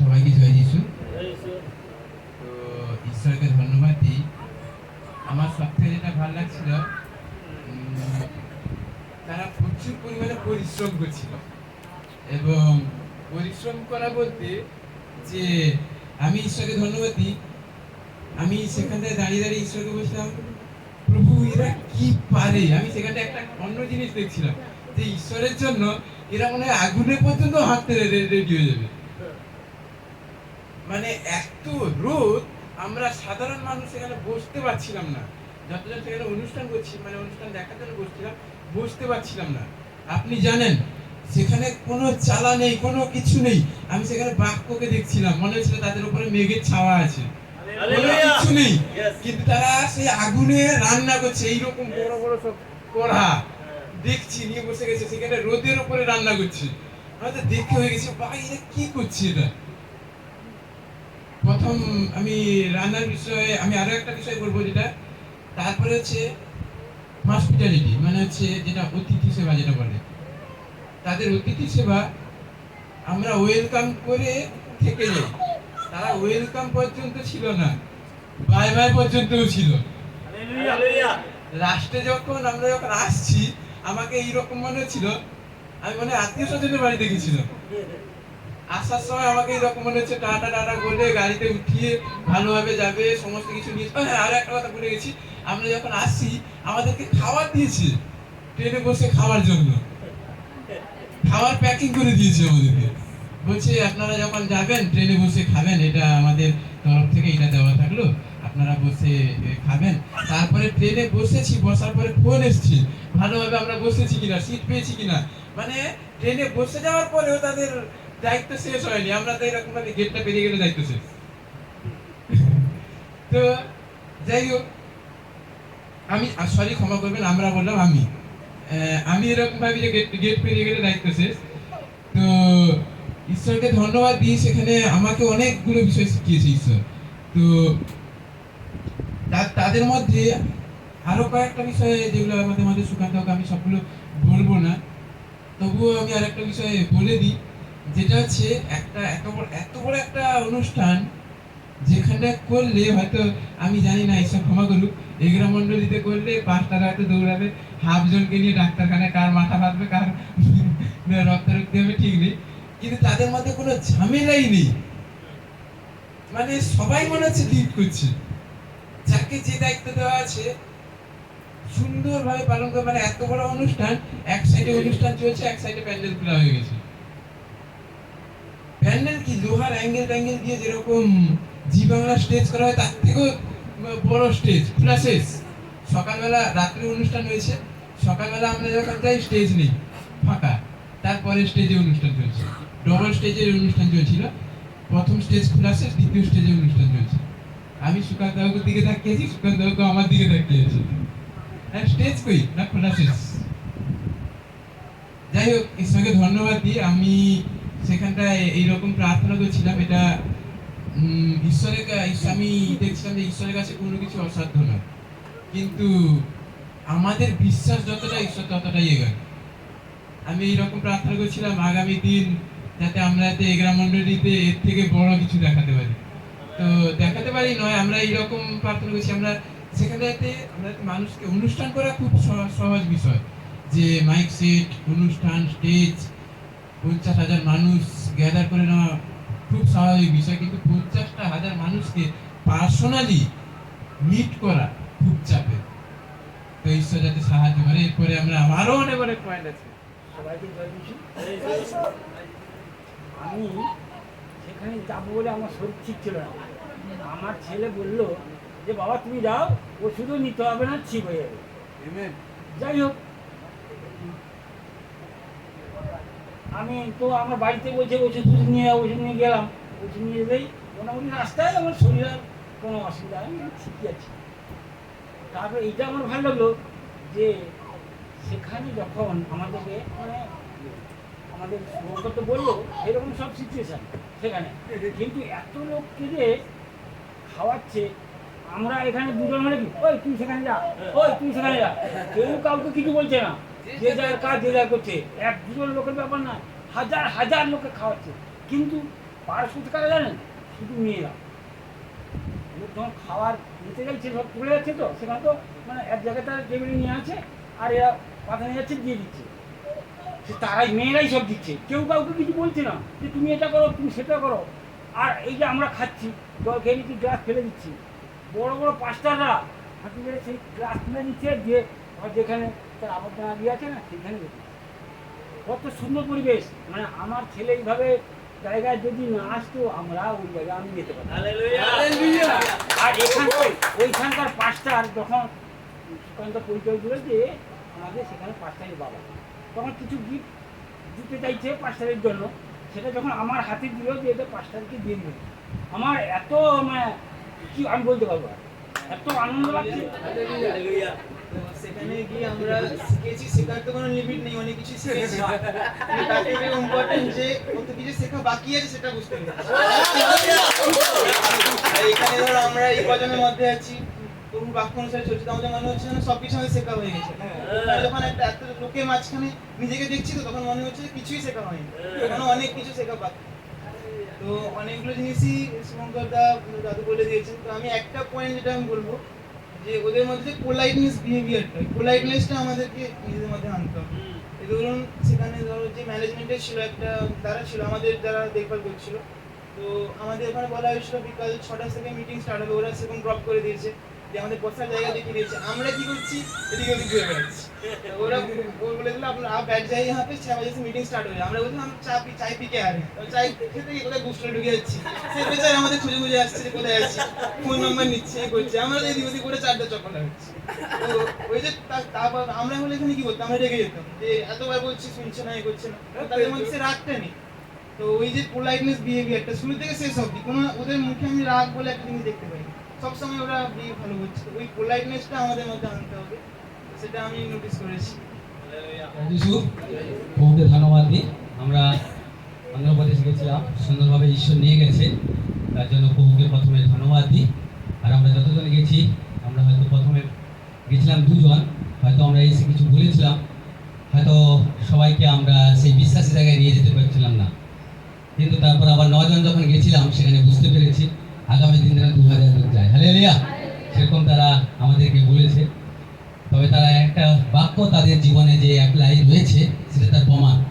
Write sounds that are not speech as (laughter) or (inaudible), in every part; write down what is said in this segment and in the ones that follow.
সবাইকে জয় যিশু। তো ঈশ্বরকে ধন্যবাদ দিই। আমার সব থেকে যেটা ভালো লাগছিল তারা প্রচুর পরিমাণে পরিশ্রম করছিল। এবং পরিশ্রম করা বলতে যে আমি ঈশ্বরকে ধন্যবাদ দিই। আমি সেখানটায় দাঁড়িয়ে দাঁড়িয়ে ঈশ্বরকে বলছিলাম, প্রভু, এরা কি পারে? আমি সেখানটা একটা অন্য জিনিস দেখছিলাম, যে ঈশ্বরের জন্য এরা মনে হয় আগুনে পর্যন্ত হাঁটতে রেডি হয়ে যাবে। মানে এত রোদ আমরা সাধারণ মানুষ এখানে বসতে পারছিলাম না। যতজন সেখানে অনুষ্ঠান করছি মানে অনুষ্ঠান দেখার জন্য বসছিলাম বসতে পারছিলাম না। আপনি জানেন সেখানে কোনো চালা নেই কোনো কিছু নেই। আমি সেখানে বাক্যকে দেখছিলাম মনে হচ্ছিল তাদের উপরে মেঘের ছাওয়া আছে। কোনো কিছু নেই। কিন্তু তারা সেই আগুনে রান্না করছে এইরকম বড় বড় সব কড়া। দেখছি নিয়ে বসে গেছে সেখানে রোদের উপরে রান্না করছে। আমাদের দেখে হয়ে গেছে বা কি করছে এটা? প্রথম আমি রান্নার বিষয়ে আমি আরও একটা বিষয় বলব যেটা তারপরে হচ্ছে হসপিটালিটি মানে হচ্ছে যেটা অতিথি সেবা যেটা বলে। তাদের অতিথি সেবা আমরা ওয়েলকাম করে থেকে যাই তারা ওয়েলকাম পর্যন্ত ছিল না বাই বাই পর্যন্তও ছিল। লাস্টে যখন আমরা যখন আসছি আমাকে এইরকম মনে হচ্ছিল আমি মানে আত্মীয় স্বজনের বাড়িতে গেছিলাম। আসার সময় আমাকে এরকম মনে হচ্ছে, টাটা টাটা বলে গাড়িতে উঠিয়ে ভালোভাবে যাবে, সমস্ত কিছু নিয়ে হ্যাঁ আরও একটা কথা বলে গেছি। আমরা যখন আসছি, আমাদেরকে খাবার দিয়েছে, ট্রেনে বসে খাওয়ার জন্য। খাবার প্যাকিং করে দিয়েছে আমাদেরকে। বলছে, আপনারা যখন যাবেন, ট্রেনে বসে খাবেন, এটা আমাদের তরফ থেকে এটা দেওয়া থাকল। আপনারা বসে খাবেন। তারপরে ট্রেনে বসেছি, বসার পরে ফোন এসছে। ভালোভাবে আমরা বসেছি কিনা সিট পেয়েছি কিনা। মানে ট্রেনে বসে যাওয়ার পরেও তাদের দায়িত্ব শেষ হয়নি, আমরা তো এরকম ভাবে গেটটা পেরিয়ে গেলে দায়িত্ব শেষ। তো, যাই হোক, আমি সরি ক্ষমা করবেন, আমরা বললাম আমি। আমি এরকম ভাবি যে গেট গেট পেরিয়ে গেলে দায়িত্ব শেষ। তো, ঈশ্বরকে ধন্যবাদ দিই সেখানে আমাকে অনেকগুলো বিষয় শিখিয়েছে ঈশ্বর। তো তাদের মধ্যে আরও কয়েকটা বিষয়ে যেগুলো আমাদের মধ্যে সুকান্ত আমি সবগুলো বলব না। তবুও আমি আর একটা বিষয়ে বলে দিই। যেটা হচ্ছে একটা, এত বড় এত বড় একটা অনুষ্ঠান যেখানটা করলে হয়তো, আমি জানি না, এইসব ক্ষমা করুক এগরা মন্ডলীতে করলে পাঁচটার হয়তো দৌড়াবে হাফ জনকে নিয়ে ডাক্তারখানায় কার মাথা ফাটবে কার (laughs) রক্তারক্তি হবে, ঠিক নেই। কিন্তু তাদের মধ্যে কোনো ঝামেলাই নেই। মানে সবাই মনে হচ্ছে লিড করছে। যাকে যে দায়িত্ব দেওয়া আছে, সুন্দরভাবে পালন করে মানে এত বড় অনুষ্ঠান, এক সাইডে অনুষ্ঠান চলছে, এক সাইডে প্যান্ডেল খোলা হয়ে গেছে। প্যান্ডেল কি? লোহার অ্যাঙ্গেল ট্যাঙ্গেল দিয়ে যেরকম জি বাংলা স্টেজ করা হয়, তার থেকেও বড় স্টেজ শেষ সকালবেলা রাত্রে অনুষ্ঠান হয়েছে, সকালবেলা আমরা যখন যাই স্টেজ নেই, ফাঁকা। তারপরে স্টেজে অনুষ্ঠান চলছে। ডবল স্টেজের অনুষ্ঠান চলছিল। প্রথম স্টেজ খোলা দ্বিতীয় স্টেজে অনুষ্ঠান চলছে। আমি সুকান্ত বাবুর দিকে তাকিয়েছি সুকান্ত বাবু আমার দিকে তাকিয়েছে হ্যাঁ স্টেজ কই? না, খোলা শেষ যাই হোক ঈশ্বরকে ধন্যবাদ দিই আমি সেখানটায় এইরকম প্রার্থনা করছিলাম, এটা ঈশ্বরের আমি দেখছিলাম যে ঈশ্বরের কাছে কোনো কিছু অসাধ্য নয়। কিন্তু আমাদের বিশ্বাস যতটা, ঈশ্বর ততটাই এগায়। আমি এইরকম প্রার্থনা করছিলাম, আগামী দিন যাতে আমরা যাতে এগ্রা মন্ডলীতে এর থেকে বড় কিছু দেখাতে পারি। তো দেখাতে পারি নয়, আমরা এইরকম প্রার্থনা করছি। আমরা সেখানে যাতে আমরা মানুষকে অনুষ্ঠান করা খুব সহ- সহজ বিষয়। যে মাইক সেট, অনুষ্ঠান, স্টেজ পঞ্চাশ হাজার মানুষ গ্যাদার করে নেওয়া খুব স্বাভাবিক বিষয় কিন্তু পঞ্চাশটা হাজার মানুষকে পার্সোনালি মিট করা খুব চাপের। তো ঈশ্বর যাতে সাহায্য করে এরপরে আমরা আরও অনেক অনেক পয়েন্ট আছে। সবাইকে আমি সেখানে যাব বলে আমার শরীর ঠিক ছিল না। আমার ছেলে বলল যে বাবা তুমি যাও ওষুধও নিতে হবে না ঠিক হয়ে যাবে। যাই হোক আমি তো আমার বাড়িতে বলছে ওষুধ টষুধ নিয়ে ওষুধ নিয়ে গেলাম। ওষুধ নিয়ে যেতেই মোটামুটি রাস্তায় আমার শরীর আর কোনো অসুবিধা আমি ঠিকই আছি। তারপরে এইটা আমার ভালো লাগল যে সেখানে যখন আমাদেরকে মানে আমাদের শুভঙ্কর তো বলল এরকম সব সিচুয়েশান সেখানে। কিন্তু এত লোককে যে খাওয়াচ্ছে আমরা এখানে দুজন মানে কি ওই তুই সেখানে যা ওই তুই সেখানে যা। কেউ কাউকে কিছু বলছে না। যে যার কাজ যে যার করছে। এক দুজন লোকের ব্যাপার না, হাজার হাজার লোকে খাওয়াচ্ছে। কিন্তু পার কারা জানেন, শুধু মেয়েরা। লোক যখন খাবার নিতে যাচ্ছে সব পড়ে যাচ্ছে তো, সেখানে তো মানে এক জায়গায় তারা টেবিলে নিয়ে আছে, আর এরা পাতা নিয়ে যাচ্ছে, দিয়ে দিচ্ছে। সে তারাই মেয়েরাই সব দিচ্ছে। কেউ কাউকে কিছু বলছে না, যে তুমি এটা করো, তুমি সেটা করো। আর এই যে আমরা খাচ্ছি, জল খেয়ে নিচ্ছি, গ্লাস ফেলে দিচ্ছি। বড় বড় পাঁচটাররা হাঁটু সেই গ্লাস তুলে নিচ্ছে দিয়ে যেখানে তার আবর্জনা দিয়ে আছে না সেখানে কত সুন্দর পরিবেশ। মানে আমার ছেলে এইভাবে জায়গায় যদি না আসতো আমরা ওই জায়গায় আমি যেতে পারতাম। আর এখানকার ওইখানকার পাঁচটার যখন সুকান্ত পরিচয় দিল যে আমাদের সেখানে পাঁচটারের বাবা। তখন কিছু গিফট দিতে চাইছে পাঁচটারের জন্য। সেটা যখন আমার হাতে দিল যে এটা পাঁচটারকে দিয়ে দিল। আমার এত মানে কি আমি বলতে পারব? এত আনন্দ লাগছে। সেখানে গিয়ে আমরা শিখেছি শেখার তো কোনো লিমিট নেই অনেক কিছু শিখেছি। (laughs) থেকে ইম্পর্টেন্ট যে কত কিছু শেখা বাকি আছে সেটা বুঝতে এখানে ধরো আমরা এই প্রজন্মের মধ্যে আছি তবু বাক্য অনুসারে চলছে আমাদের মনে হচ্ছে যেন সব কিছু আমাদের শেখা হয়ে গেছে। যখন একটা এত লোকের মাঝখানে নিজেকে দেখছি তো তখন মনে হচ্ছে কিছুই শেখা হয়নি। এখনও অনেক কিছু শেখা বাকি। তো অনেকগুলো জিনিসই শুভঙ্কর দা দাদু বলে দিয়েছেন। তো আমি একটা পয়েন্ট যেটা আমি বলব যে ওদের মধ্যে পোলাইটনেস বিহেভিয়ারটা পোলাইটনেসটা আমাদেরকে নিজেদের মধ্যে আনতে হবে। ধরুন সেখানে ধরো যে ম্যানেজমেন্টে ছিল একটা তারা ছিল আমাদের যারা দেখভাল করছিল। তো আমাদের ওখানে বলা হয়েছিল বিকাল ছটা থেকে মিটিং স্টার্ট হবে ওরা সেরকম ড্রপ করে দিয়েছে। যে আমাদের বসার জায়গা দিয়েছে আমরা কি করছি? ঘুরে বলে আপনার আপ হাতে বাজে মিটিং স্টার্ট হয়ে আমরা চা ঢুকে আমাদের খুঁজে খুঁজে আসছে কোথায় ফোন নিচ্ছে আমরা করে চারটা তো ওই যে আমরা হলে এখানে কি করতাম? আমরা রেগে যেতাম। যে এতবার বলছি, শুনছে না, এ করছে না। তাদের মধ্যে রাগটা নেই। তো ওই যে পোলাইটনেস বিহেভিয়ারটা শুরু থেকে শেষ অব্দি কোনো ওদের মুখে আমি রাগ বলে একটা জিনিস দেখতে পাই। সবসময় ওরা বিয়ে ভালো করছে। ওই পোলাইটনেসটা আমাদের মধ্যে আনতে হবে। সেটা আমি নোটিস করেছি। বহুকে ধন্যবাদ দিই। আমরা অন্ধ্রপ্রদেশ গেছিলাম, সুন্দরভাবে ঈশ্বর নিয়ে গেছে। তার জন্য বহুকে প্রথমে ধন্যবাদ দিই। আর আমরা যতজন গেছি, আমরা হয়তো প্রথমে গেছিলাম দুজন। হয়তো আমরা এসে কিছু বলেছিলাম। হয়তো সবাইকে আমরা সেই বিশ্বাসী জায়গায় নিয়ে যেতে পারছিলাম না। কিন্তু তারপর আবার নজন যখন গেছিলাম, সেখানে বুঝতে পেরেছি আগামী দিন দু হাজার লোক যায়। হ্যালো লিয়া সেরকম তারা আমাদেরকে বলেছে। তবে তারা একটা বাক্য তাদের জীবনে যে অ্যাপ্লাই রয়েছে, সেটা তার প্রমাণ।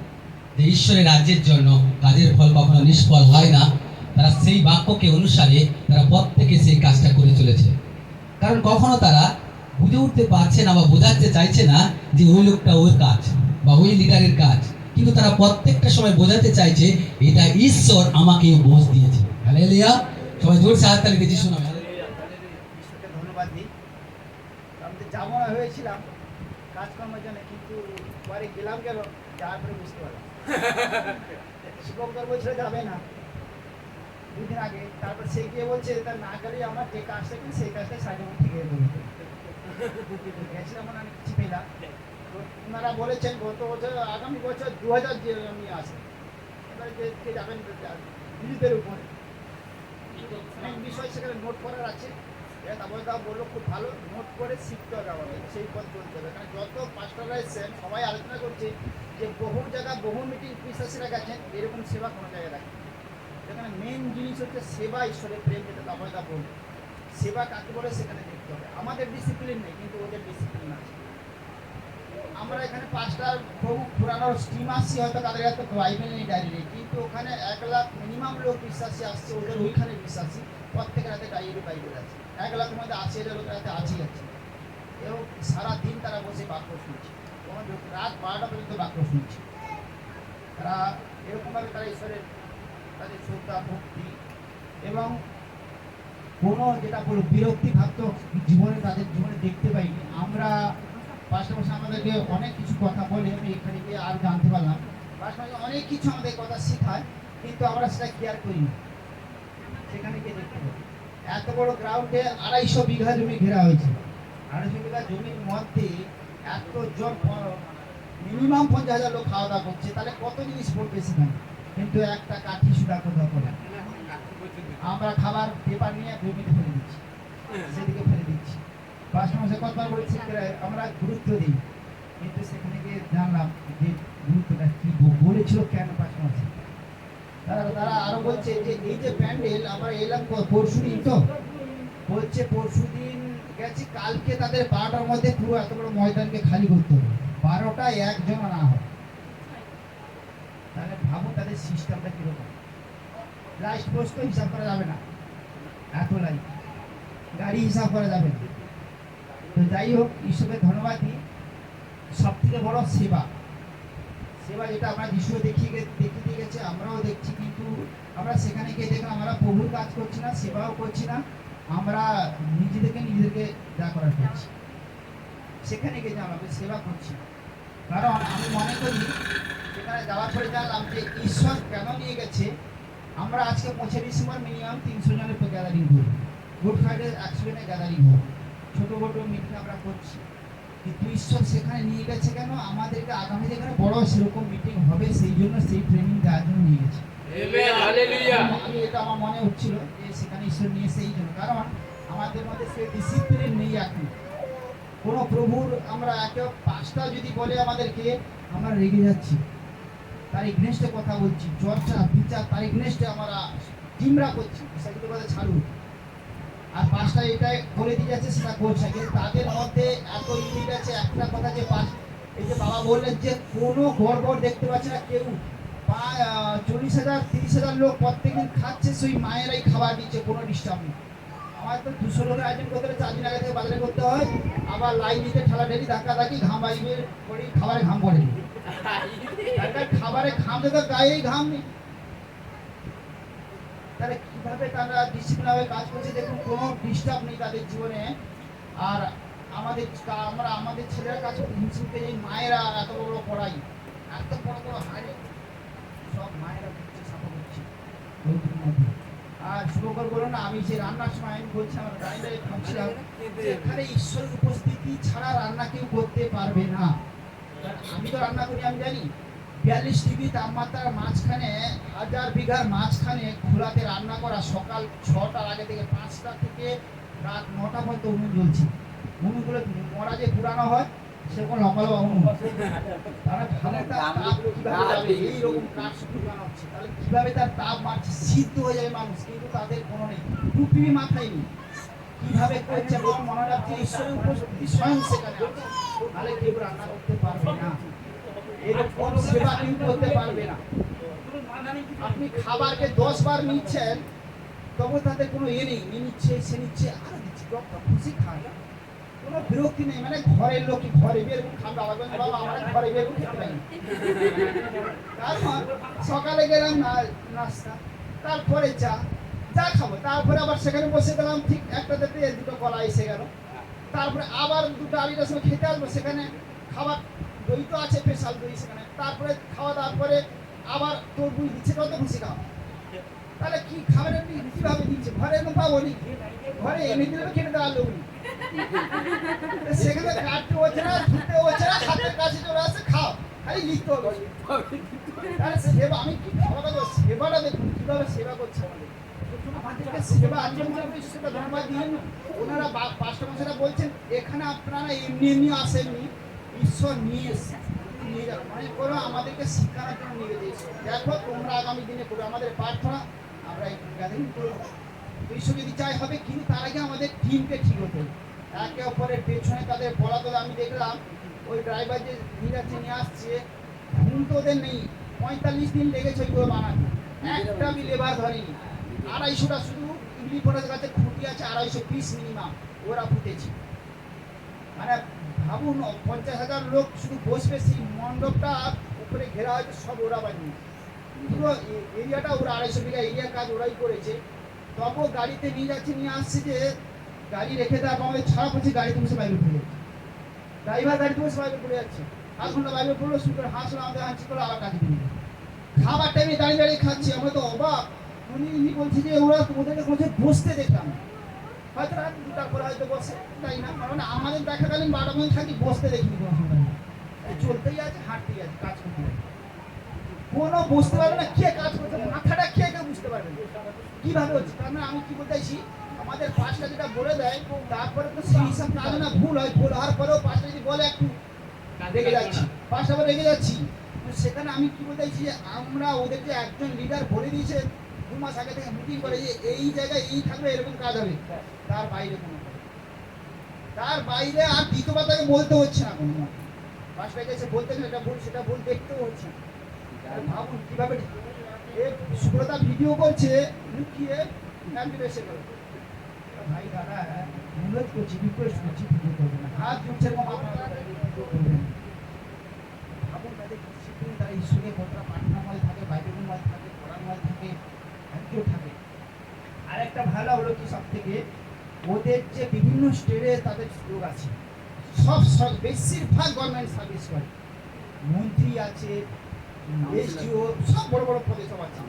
যে ঈশ্বরের রাজ্যের জন্য কাজের ফল কখনো নিষ্ফল হয় না। তারা সেই বাক্যকে অনুসারে তারা প্রত্যেকে সেই কাজটা করে চলেছে। কারণ কখনো তারা বুঝে উঠতে পারছে না বা বোঝাতে চাইছে না যে ওই লোকটা ওর কাজ বা ওই লিডারের কাজ। কিন্তু তারা প্রত্যেকটা সময় বোঝাতে চাইছে, এটা ঈশ্বর আমাকে বোঝ দিয়েছে। হালেলুয়া। সবাই জোরসে হাততালি দিয়েছি শোনা ঈশ্বরকে ধন্যবাদ দিই আমি তো যাব না হয়েছিলাম কাজকর্মের জন্য কিন্তু পরে গেলাম গেল যাওয়ার পরে বুঝতে পারলাম শুভঙ্কর বলছিল যাবে না দুদিন আগে তারপর সে গিয়ে বলছে তার না গেলে আমার যে কাজটা কি সেই কাজটা সাইডে ঠিক হয়ে যাবে গেছিলাম মনে অনেক কিছু পেলাম তো ওনারা বলেছেন গত বছর আগামী বছর দু হাজার যে আমি আসে এবারে যে কে যাবেন নিজেদের উপরে অনেক বিষয় সেখানে নোট করার আছে। এ তারপরে তাও বলল খুব ভালো নোট করে শিখতে হবে আমাদের সেই পথ চলতে হবে। কারণ যত পাঁচটারা এসছেন, সবাই আলোচনা করছে যে বহু জায়গা, বহু মিটিং বিশ্বাসীরা গেছেন, এরকম সেবা কোনো জায়গায় রাখেন সেখানে মেন জিনিস হচ্ছে সেবা, ঈশ্বরের প্রেম যেটা তারপরে তা বলব সেবা কাকে বলে সেখানে দেখতে হবে। আমাদের ডিসিপ্লিন নেই, কিন্তু ওদের ডিসিপ্লিন আছে। আমরা এখানে পাঁচটা বহু পুরানো স্টিম আসছি, হয়তো তাদের এত বাইবেল নেই ডায়েরি কিন্তু ওখানে এক লাখ মিনিমাম লোক বিশ্বাসী আসছে, ওদের ওইখানে বিশ্বাসী, প্রত্যেকের হাতে ডায়েরি বাইবেল আছে এক লাখের মধ্যে আশি হাজার লোকের হাতে আছেই আছে এবং সারাদিন তারা বসে বাক্য শুনছে। এবং রাত বারোটা পর্যন্ত বাক্য শুনছে। তারা এরকমভাবে তারা ঈশ্বরের তাদের শ্রদ্ধা, ভক্তি, এবং কোনো যেটা বলো বিরক্তি ভাব জীবনে তাদের জীবনে দেখতে পাইনি। আমরা পাশাপাশি আমাদেরকে অনেক কিছু কথা বলে আমি এখানে গিয়ে আর জানতে পারলাম। পাশাপাশি অনেক কিছু আমাদের কথা শেখায়, কিন্তু আমরা সেটা কেয়ার করি সেখানে গিয়ে দেখতে এত বড় গ্রাউন্ডে আড়াইশো বিঘা জমি ঘেরা হয়েছে। আড়াইশো বিঘা জমির মধ্যে এত জন মিনিমাম পঞ্চাশ হাজার লোক খাওয়া দাওয়া করছে, তাহলে কত জিনিস পড়বে সেখানে? কিন্তু একটা কাঠি সুদা কোথাও করে। আমরা খাবার পেপার নিয়ে জমিতে ফেলে দিচ্ছি। সেদিকে পাঁচ মাসে কতবার বলেছি আমরা গুরুত্ব দিই। কিন্তু সেখানে গিয়ে জানলাম যে গুরুত্বটা কি বলেছিল কেন মাসে? তারা তারা আরও বলছে যে এই যে প্যান্ডেল, আমরা এলাম পরশু দিন তো। বলছে পরশু দিন গেছি, কালকে তাদের বারোটার মধ্যে পুরো এত বড় ময়দানকে খালি করতে হবে। বারোটায় একজন না হয় তাহলে ভাবো তাদের সিস্টেমটা কীরকম। লাস্ট পোস্ট হিসাব করা যাবে না। এত লাইন গাড়ি হিসাব করা যাবে না। তো যাই হোক ঈশ্বরকে ধন্যবাদ দিই সব থেকে বড় সেবা। সেবা যেটা আমরা যিশু দেখিয়ে দেখিয়ে গেছে, আমরাও দেখছি, কিন্তু আমরা সেখানে গিয়ে দেখলাম আমরা প্রভুর কাজ করছি না, সেবাও করছি না, আমরা নিজেদেরকে নিজেদেরকে যা করার করছি। সেখানে গিয়ে যে আমরা সেবা করছি। কারণ আমি মনে করি সেখানে যাওয়ার পরে জানলাম যে ঈশ্বর কেন নিয়ে গেছে, আমরা আজকে পঁচিশে ডিসেম্বর মিনিমাম তিনশো জনের গ্যাদারিং করি গুড ফ্রাইডে একশো জনের গ্যাদারিং হোক ছোটো মিটিং আমরা করছি। কিন্তু ঈশ্বর সেখানে নিয়ে গেছে কেন? আমাদেরকে আগামী যেখানে বড় সেরকম মিটিং হবে সেই জন্য সেই ট্রেনিং দেওয়ার জন্য নিয়ে গেছে। আমি এটা আমার মনে হচ্ছিল যে সেখানে ঈশ্বর নিয়ে সেই জন্য। কারণ আমাদের মধ্যে সেই ডিসিপ্লিন নেই এখন। কোনো প্রভুর আমরা একে পাঁচটা যদি বলে আমাদেরকে আমরা রেগে যাচ্ছি। তার এগনেস্টে কথা বলছি চর্চা বিচার তার এগনেস্টে আমরা টিমরা করছি। সেগুলো কথা ছাড়ুন। আর পাঁচটা এটা বলে দিয়ে যাচ্ছে সেটা করছে। কিন্তু তাদের মধ্যে এত ইউনিট আছে একটা কথা যে পাঁচ এই যে বাবা বললেন যে কোনো ঘর ঘর দেখতে পাচ্ছে না কেউ চল্লিশ হাজার তিরিশ হাজার লোক প্রত্যেকদিন খাচ্ছে সেই মায়েরাই খাবার দিচ্ছে কোনো ডিস্টার্ব নেই। আমার তো দুশো লোকের আয়োজন করতে হলে চার দিন আগে থেকে বাজারে করতে হয় আবার লাইন দিতে ঠেলা ঠেলি ধাক্কা ধাক্কি ঘাম বাইবে করি খাবারে ঘাম পড়ে। খাবারে ঘাম তো গায়েই ঘাম নেই। তাহলে কীভাবে তারা ডিসিপ্লিনভাবে কাজ করছে, দেখুন, কোনো ডিস্টার্ব নেই তাদের জীবনে। আর আমাদের আমরা, আমাদের ছেলেরা করতে হিংসুকে এই মায়েরা এত বড় পড়াই। এত বড় বড় হাড়ি সব মায়েরা করছে সাফা করছে। আর শুভকর আমি যে রান্নার সময় আমি বলছি, আমার ভাবছিলাম এখানে ঈশ্বরের উপস্থিতি ছাড়া রান্না কেউ করতে পারবে না। আমি তো রান্না করি, আমি জানি। বিয়াল্লিশ ডিগ্রি তাপমাত্রার মাঝখানে হাজার বিঘার মাঝখানে খোলাতে রান্না করা সকাল ছটার আগে থেকে পাঁচটা থেকে রাত নটা পর্যন্ত উনুন জ্বলছে। উনুনগুলো মরা যে পুরানো হয় সেরকম লম্বা লম্বা উনুন। তারা ভালো তার তাপ কীভাবে যাবে? এইরকম কাঠ শুকানো হচ্ছে। তাহলে কীভাবে তার তাপ মারছে সিদ্ধ হয়ে যাবে মানুষ কিন্তু তাদের কোনো নেই। টুপি মাথায় নেই। কীভাবে করছে? আমার মনে রাখছে ঈশ্বরের উপস্থিতি স্বয়ং সেখানে তাহলে কেউ রান্না করতে পারবে না। এরকম সেবা কেউ করতে পারবে না। আপনি খাবারকে দশ বার নিচ্ছেন তবু তাদের কোনো ইয়ে নেই এ নিচ্ছে, সে নিচ্ছে, আর দিচ্ছি যত খুশি খায় কোনো বিরক্তি নেই মানে ঘরের লোক ঘরে বের খাবে ঘরে বের তারপর সকালে গেলাম নাস্তা, তারপরে চা চা খাব। তারপরে আবার সেখানে বসে গেলাম, ঠিক একটা দেখতে দুটো কলা এসে গেল। তারপরে আবার দুটো আড়াইটার সময় খেতে আসব, সেখানে খাবার দই তো আছে, স্পেশাল দই সেখানে। তারপরে খাওয়া দাওয়ার পরে আবার তরমুজ দিচ্ছে কত খুশি খাও তাহলে কি খাবার আপনি কীভাবে দিচ্ছে? ঘরে এরকম পাবো নি ঘরে এনে দিলে তো খেতে দেওয়ার লোক সেখানে কাটতে হচ্ছে না, ধুতে হচ্ছে না হাতের কাছে চলে আসছে, খাও। খালি লিখতে হবে। তাহলে সেবা, আমি কি খাওয়া দাওয়া সেবাটা দেখুন, কীভাবে সেবা করছে আমাদের। আমাদেরকে সেবা সেটা ধন্যবাদ দিলেন ওনারা পাঁচটা মাসেরা বলছেন, এখানে আপনারা এমনি এমনি আসেননি, ঈশ্বর নিয়ে এসছে মানে তোমরা আগামী দিনে করো আমাদের প্রার্থনা, আমরা এই গ্যাদারিং একে অপরের পেছনে তাদের বলা আমি দেখলাম, ওই ড্রাইভার যে নিয়ে যাচ্ছে আসছে ঘুম তো ওদের নেই। পঁয়তাল্লিশ দিন লেগেছে ওইগুলো বানাতে। একটা আমি লেবার ধরেনি। আড়াইশোটা শুধু ফোটার কাছে খুঁটি আছে, আড়াইশো পিস মিনিমাম ওরা ফুটেছে মানে ভাবুন, পঞ্চাশ হাজার লোক শুধু বসবে সেই মণ্ডপটা উপরে ঘেরা হয়তো সব ওরা বানিয়ে। পুরো এরিয়াটা ওরা আড়াইশো বিঘা এরিয়ার কাজ ওরাই করেছে। তবু গাড়িতে নিয়ে যাচ্ছে, নিয়ে আসছে যে গাড়ি রেখে দেওয়া আমাদের ছাড়া পড়ছে গাড়িতে বসে বাইরে যাচ্ছে। ড্রাইভার গাড়িতে বসে বাইরে পড়ে যাচ্ছে। আধ ঘণ্টা বাইরে পড়ল করে হাসলো, আমাদের হাঁচি করে আবার কাজে বেরিয়ে খাবার টাইমে দাঁড়িয়ে দাঁড়িয়ে খাচ্ছি, আমরা তো অবাক। উনি বলছি যে, ওরা ওদেরকে কোথায় বসতে দেখতাম না। হয়তো রাত দুটার হয়তো বসে, তাই না? মানে আমাদের দেখাকালীন বারো মধ্যে থাকি, বসতে দেখিনি কোনো সময়। চলতেই আছে, হাঁটতেই আছে, কাজ করতে। কোনো বুঝতে পারবে না কে কাজ করছে, মাথাটা কে কেউ বুঝতে পারবে? না কীভাবে হচ্ছে? তার মানে আমি কি বলতে চাইছি, আমাদের পাঁচটা যেটা বলে দেয়, তারপরে তো সেই হিসাব কাজ না ভুল হয়, ভুল হওয়ার পরেও পাঁচটা যদি বলে একটু রেগে যাচ্ছি পাঁচটা রেগে যাচ্ছি সেখানে আমি কি বলতে চাইছি যে আমরা ওদেরকে একজন লিডার বলে দিয়েছে দু মাস আগে থেকে মিটিং করে যে এই জায়গায় এই থাকবে এরকম কাজ হবে। তার বাইরে কোনো তার বাইরে আর দ্বিতীয়বার তাকে বলতে হচ্ছে না কোনো পাঁচটা এসে বলতে গেলে এটা ভুল, সেটা ভুল দেখতেও হচ্ছে না। ভাবুন কীভাবে সুব্রতা ভিডিও করছে, লুকিয়ে এসে গেল। ভাই, দাদা অনুরোধ করছি রিকোয়েস্ট করছি ভিডিও করবেন না। হাত জুটছে এরকম আপনারা ভাবুন তাদের ডিসিপ্লিন তারা ঈশ্বরে কতটা প্রার্থনাময় থাকে বাইবেলময় থাকে কোরআনময় থাকে একটিও থাকে আরেকটা ভালো হলো কি সব থেকে ওদের যে বিভিন্ন স্টেটে তাদের লোক আছে। সব সব বেশিরভাগ গভর্নমেন্ট সার্ভিস করে। মন্ত্রী আছে এসডিও সব বড় বড় পদে সব আছে।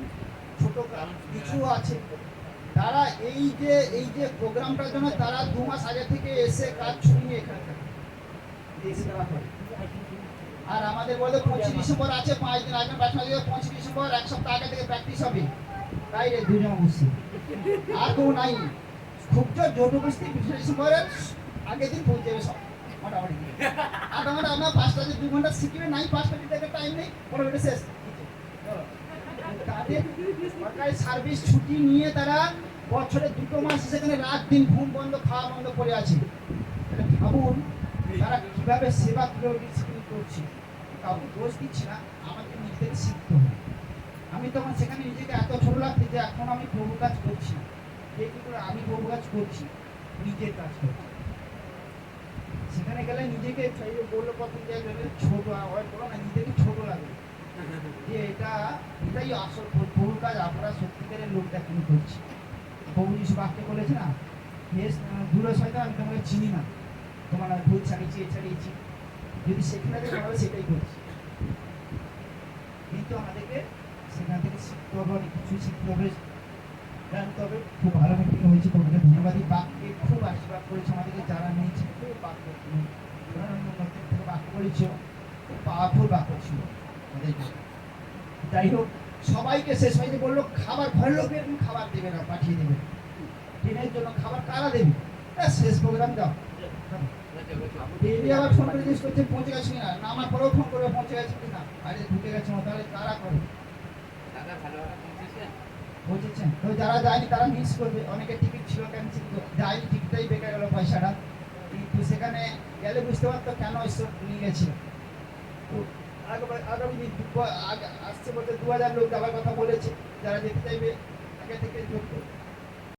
ছোট কিছু আছে। তারা এই যে এই যে প্রোগ্রামটার জন্য তারা দু মাস আগে থেকে এসে কাজ ছুটিয়ে এখানে থাকে। এসে তারা করে। আর আমাদের বলে পঁচিশ ডিসেম্বর আছে, পাঁচ দিন আগে পঁচিশ ডিসেম্বর, এক সপ্তাহ আগে থেকে প্র্যাকটিস হবে। তাই রে দুজন বসছি আর কেউ নাই। খুব জোর জোর বসছি বিশে ডিসেম্বরের আগের দিন পৌঁছে সব, মোটামুটি। আর আমরা আমরা পাঁচটা যে দু ঘণ্টা শিখবে নাই পাঁচটা দিতে টাইম নেই মোটামুটি শেষ। তাদের সরকারি সার্ভিস ছুটি নিয়ে তারা বছরে দুটো মাস সেখানে রাত দিন ঘুম বন্ধ, খাওয়া বন্ধ করে আছে। ভাবুন, তারা কীভাবে সেবা করছে? কাউকে দোষ দিচ্ছি না, আমাকে নিজেদের শিখতে হবে। আমি তখন সেখানে নিজেকে এত ছোট লাগছে যে এখন আমি প্রভু কাজ করছি। করে আমি প্রভু কাজ করছি, নিজের কাজ করছি। সেখানে গেলে নিজেকে বলল প্রথম যে ছোট বলো না, নিজেকে ছোট লাগে। যে এটা, এটাই আসল প্রভুর কাজ আপনারা সত্যিকারের লোক দেখানি করছি। প্রভু যিশু বাক্যে বলেছে না, বেশ দূরে হয়তো আমি তোমাকে চিনি না। তোমার ভূত ছাড়িয়েছি, এ ছাড়িয়েছি। যদি সেখানে সেটাই করছি। কিন্তু আমাদেরকে হয়েছে হোক, সবাইকে শেষ হয়ে যে বলল খাবার ঘরের লোক খাবার দেবে না, পাঠিয়ে দেবে। ট্রেনের জন্য খাবার কারা দেবে? শেষ প্রোগ্রাম দাও। ডেলি আবার ফোন করে জিজ্ঞেস করছে, পৌঁছে গেছে কিনা? নামার পরেও ফোন করে পৌঁছে গেছে কিনা? আরে, ঢুকে গেছে না তাহলে কারা করে? পৌঁছেছেন তো যারা যায়নি তারা মিস করবে। অনেকে টিকিট ছিল ক্যান্সেল যায়নি টিকিটটাই বেকার গেল পয়সাটা। কিন্তু সেখানে গেলে বুঝতে পারতো কেন ঈশ্বর নিয়ে গেছিল তো আগামী দিন আসছে বলতে দু হাজার লোক যাওয়ার কথা বলেছে। যারা যেতে চাইবে, আগে থেকে যোগ।